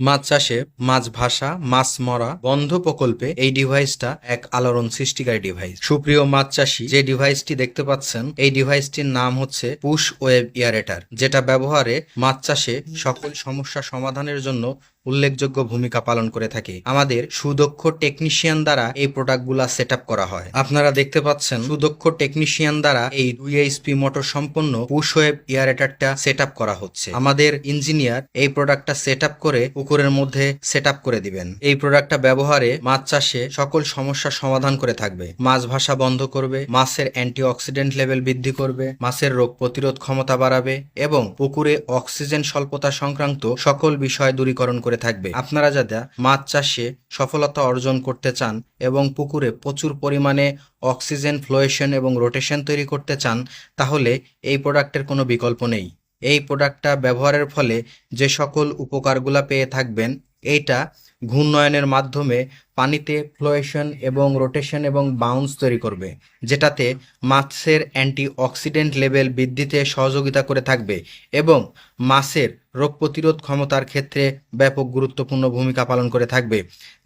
মাছ চাষে মাছ ভাসা, মাছ মরা বন্ধ প্রকল্পে এই ডিভাইসটা এক আলোড়ন সৃষ্টিকারী ডিভাইস সুপ্রিয় মাছ চাষি, যে ডিভাইসটি দেখতে পাচ্ছেন, এই ডিভাইসটির নাম হচ্ছে পুশ ওয়েব ইয়ারেটার যেটা ব্যবহারে মাছ চাষে সকল সমস্যা সমাধানের জন্য উল্লেখযোগ্য ভূমিকা পালন করে থাকে। আমাদের সুদক্ষ টেকনিশিয়ান দ্বারা এই প্রোডাক্টগুলা সেট করা হয়। আপনারা দেখতে পাচ্ছেন, সুদক্ষ টেকনিশিয়ান দ্বারা এই দুই এইচপি মোটর সম্পন্ন পুশ ওয়েব ইয়ারেটারটা সেট করা হচ্ছে। আমাদের ইঞ্জিনিয়ার এই প্রোডাক্টটা সেট করে পুকুরের মধ্যে সেট করে দিবেন। এই প্রোডাক্টটা ব্যবহারে মাছ চাষে সকল সমস্যার সমাধান করে থাকবে। মাছ ভাষা বন্ধ করবে, মাছের অ্যান্টিঅক্সিডেন্ট লেভেল বৃদ্ধি করবে, মাছের রোগ প্রতিরোধ ক্ষমতা বাড়াবে এবং পুকুরে অক্সিজেন স্বল্পতা সংক্রান্ত সকল বিষয় দূরীকরণ করে থাকবে। আপনারা যাদের মাছ চাষে সফলতা অর্জন করতে চান এবং পুকুরে প্রচুর পরিমাণে অক্সিজেন ফ্লোয়েশন এবং রোটেশন তৈরি করতে চান, তাহলে এই প্রোডাক্টের কোনো বিকল্প নেই। এই প্রোডাক্টটা ব্যবহারের ফলে যে সকল উপকারগুলা পেয়ে থাকবেন, এইটা ঘূর্ণয়নের মাধ্যমে পানিতে ফ্লোয়েশন এবং রোটেশন এবং বাউন্স তৈরি করবে, যেটাতে মাছের অ্যান্টি অক্সিডেন্ট লেভেল বৃদ্ধিতে সহযোগিতা করে থাকবে এবং মাছের রোগ প্রতিরোধ ক্ষমতার ক্ষেত্রে ব্যাপক গুরুত্বপূর্ণ ভূমিকা পালন করে থাকবে।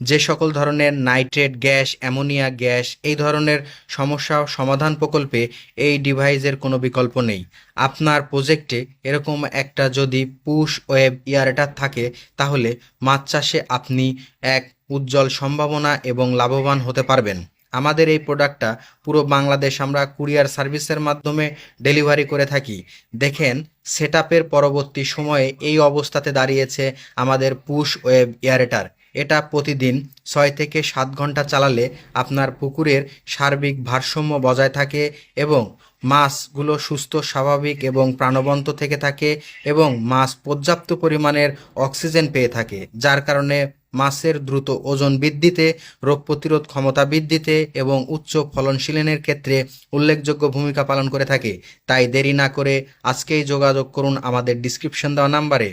যে সকল ধরনের নাইট্রেট গ্যাস, অ্যামোনিয়া গ্যাস, এই ধরনের সমস্যা সমাধান প্রকল্পে এই ডিভাইসের কোনো বিকল্প নেই। আপনার প্রজেক্টে এরকম একটা যদি পুশ ওয়েব ইয়ারেটার থাকে, তাহলে মাছ চাষে আপনি এক উজ্জ্বল সম্ভাবনা এবং লাভবান হতে পারবেন। আমাদের এই প্রোডাক্টটা পুরো বাংলাদেশ আমরা কুরিয়ার সার্ভিসের মাধ্যমে ডেলিভারি করে থাকি। দেখেন সেট পরবর্তী সময়ে এই অবস্থাতে দাঁড়িয়েছে আমাদের পুশ ওয়েব ইয়ারেটার এটা প্রতিদিন ছয় থেকে সাত ঘণ্টা চালালে আপনার পুকুরের সার্বিক ভারসাম্য বজায় থাকে এবং মাছগুলো সুস্থ, স্বাভাবিক এবং প্রাণবন্ত থেকে থাকে এবং মাছ পর্যাপ্ত পরিমাণের অক্সিজেন পেয়ে থাকে, যার কারণে মাছের দ্রুত ওজন বৃদ্ধিতে, রোগ প্রতিরোধ ক্ষমতা বৃদ্ধিতে এবং উচ্চ ফলনশীলনের ক্ষেত্রে উল্লেখযোগ্য ভূমিকা পালন করে থাকে। তাই দেরি না করে আজকেই যোগাযোগ করুন আমাদের ডিসক্রিপশন দেওয়া নাম্বারে